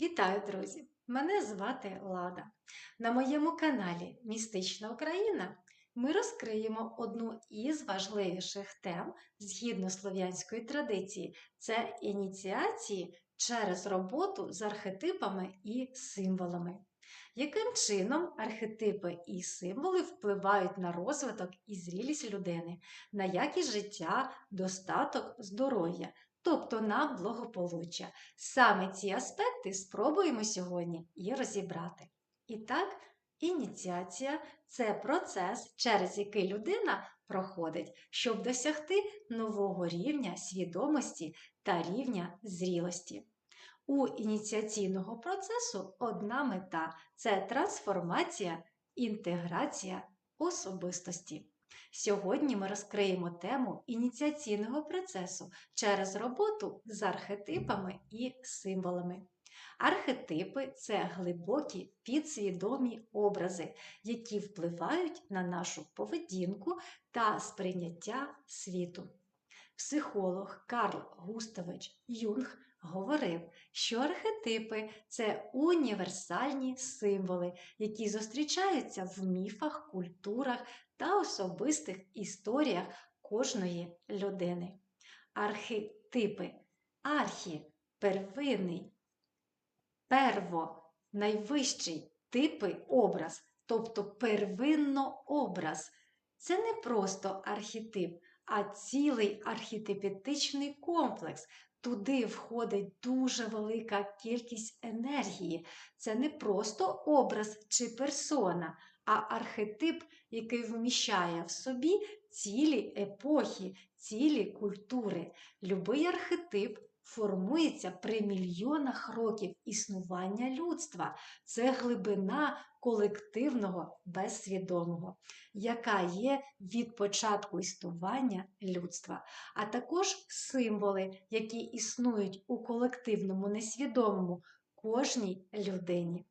Вітаю, друзі! Мене звати Лада. На моєму каналі Містична Україна ми розкриємо одну із важливіших тем згідно слов'янської традиції це ініціації через роботу з архетипами і символами. Яким чином архетипи і символи впливають на розвиток і зрілість людини, на якість життя, достаток, здоров'я, тобто на благополуччя? Саме ці аспекти спробуємо сьогодні і розібрати. І так, ініціація це процес, через який людина проходить, щоб досягти нового рівня свідомості та рівня зрілості. У ініціаційного процесу одна мета це трансформація, інтеграція особистості. Сьогодні ми розкриємо тему ініціаційного процесу через роботу з архетипами і символами. Архетипи це глибокі підсвідомі образи, які впливають на нашу поведінку та сприйняття світу. Психолог Карл Густавич Юнг говорив, що архетипи це універсальні символи, які зустрічаються в міфах, культурах та особистих історіях кожної людини. Архетипи архі первинний, перво, найвищий типи образ, тобто первинно образ. Це не просто архетип, а цілий архетипетичний комплекс. Туди входить дуже велика кількість енергії. Це не просто образ чи персона, а архетип, який вміщає в собі цілі епохи, цілі культури. Любий архетип формується при мільйонах років існування людства. Це глибина колективного безсвідомого, яка є від початку існування людства, а також символи, які існують у колективному несвідомому кожній людині.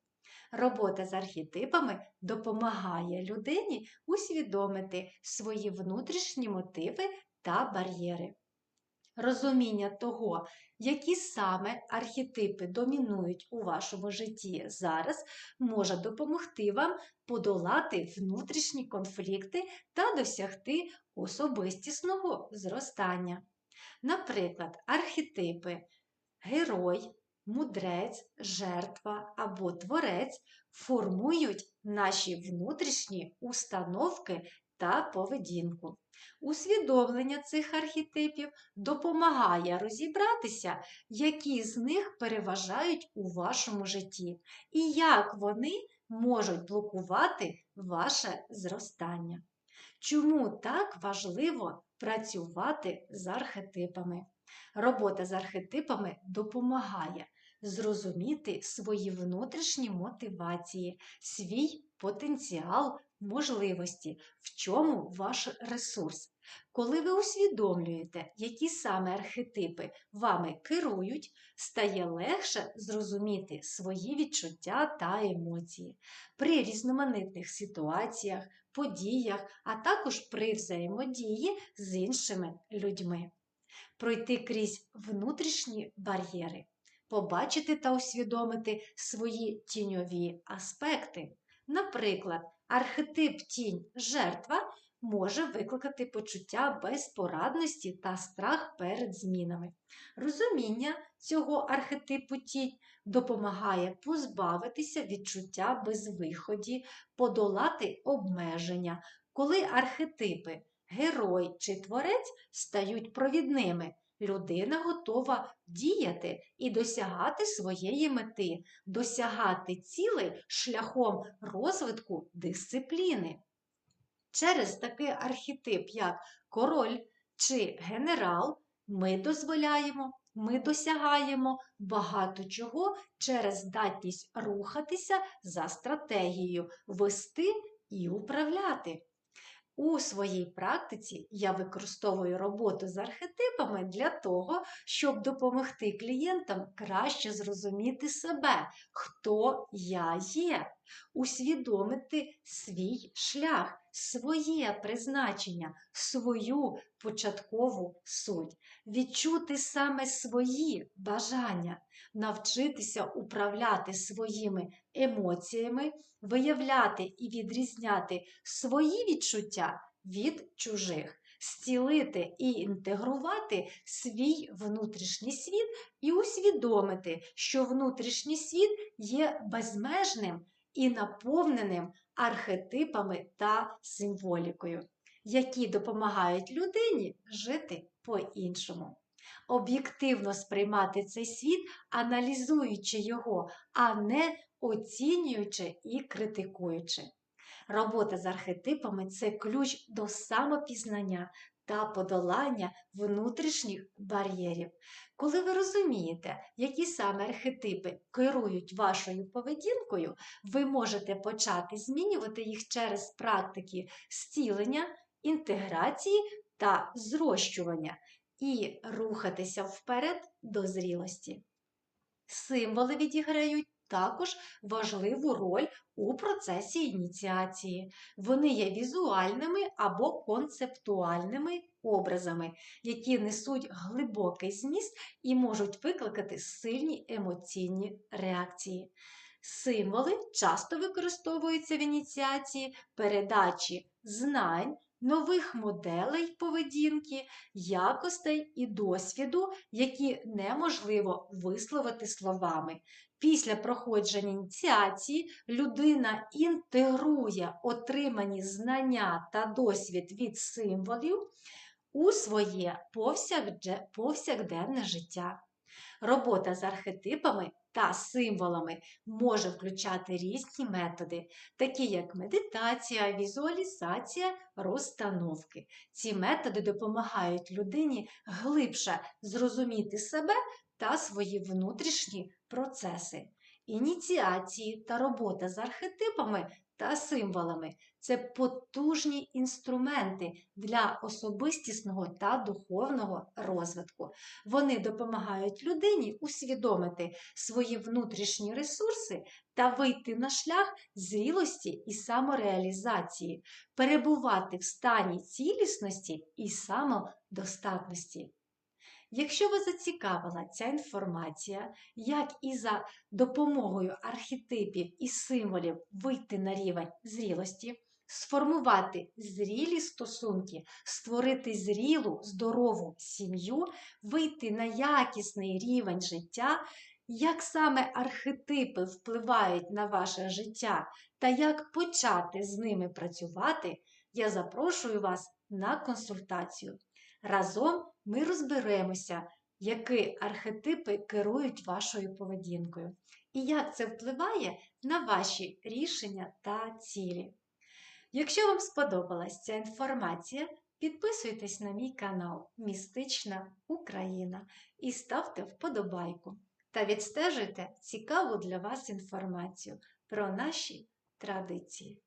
Робота з архетипами допомагає людині усвідомити свої внутрішні мотиви та бар'єри. Розуміння того, які саме архетипи домінують у вашому житті зараз, може допомогти вам подолати внутрішні конфлікти та досягти особистісного зростання. Наприклад, архетипи герой, мудрець, жертва або творець формують наші внутрішні установки та поведінку. Усвідомлення цих архетипів допомагає розібратися, які з них переважають у вашому житті, і як вони можуть блокувати ваше зростання. Чому так важливо працювати з архетипами? Робота з архетипами допомагає зрозуміти свої внутрішні мотивації, свій потенціал, можливості, в чому ваш ресурс. Коли ви усвідомлюєте, які саме архетипи вами керують, стає легше зрозуміти свої відчуття та емоції при різноманітних ситуаціях, подіях, а також при взаємодії з іншими людьми. Пройти крізь внутрішні бар'єри, побачити та усвідомити свої тіньові аспекти. Наприклад, архетип тінь жертва може викликати почуття безпорадності та страх перед змінами. Розуміння цього архетипу тінь допомагає позбавитися відчуття безвиході, подолати обмеження, коли архетипи герой чи творець стають провідними. Людина готова діяти і досягати своєї мети, досягати цілей шляхом розвитку дисципліни. Через такий архетип, як король чи генерал, ми дозволяємо, ми досягаємо багато чого через здатність рухатися за стратегією, вести і управляти. У своїй практиці я використовую роботу з архетипами для того, щоб допомогти клієнтам краще зрозуміти себе, хто я є, усвідомити свій шлях, своє призначення, свою початкову суть, відчути саме свої бажання, навчитися управляти своїми емоціями, виявляти і відрізняти свої відчуття від чужих. Зцілити і інтегрувати свій внутрішній світ і усвідомити, що внутрішній світ є безмежним і наповненим архетипами та символікою, які допомагають людині жити по-іншому. Об'єктивно сприймати цей світ, аналізуючи його, а не оцінюючи і критикуючи. Робота з архетипами це ключ до самопізнання та подолання внутрішніх бар'єрів. Коли ви розумієте, які саме архетипи керують вашою поведінкою, ви можете почати змінювати їх через практики зцілення, інтеграції та зрощування і рухатися вперед до зрілості. Символи відіграють також важливу роль у процесі ініціації. Вони є візуальними або концептуальними образами, які несуть глибокий зміст і можуть викликати сильні емоційні реакції. Символи часто використовуються в ініціації передачі знань, нових моделей поведінки, якостей і досвіду, які неможливо висловити словами. Після проходження ініціації людина інтегрує отримані знання та досвід від символів у своє повсякденне життя. Робота з архетипами та символами може включати різні методи, такі як медитація, візуалізація, розстановки. Ці методи допомагають людині глибше зрозуміти себе та свої внутрішні процеси. Ініціації та робота з архетипами та символами це потужні інструменти для особистісного та духовного розвитку. Вони допомагають людині усвідомити свої внутрішні ресурси та вийти на шлях зрілості і самореалізації, перебувати в стані цілісності і самодостатності. Якщо вас зацікавила ця інформація, як і за допомогою архетипів і символів вийти на рівень зрілості, сформувати зрілі стосунки, створити зрілу, здорову сім'ю, вийти на якісний рівень життя, як саме архетипи впливають на ваше життя та як почати з ними працювати, я запрошую вас на консультацію. Разом ми розберемося, які архетипи керують вашою поведінкою, і як це впливає на ваші рішення та цілі. Якщо вам сподобалась ця інформація, підписуйтесь на мій канал Містична Україна і ставте вподобайку та відстежуйте цікаву для вас інформацію про наші традиції.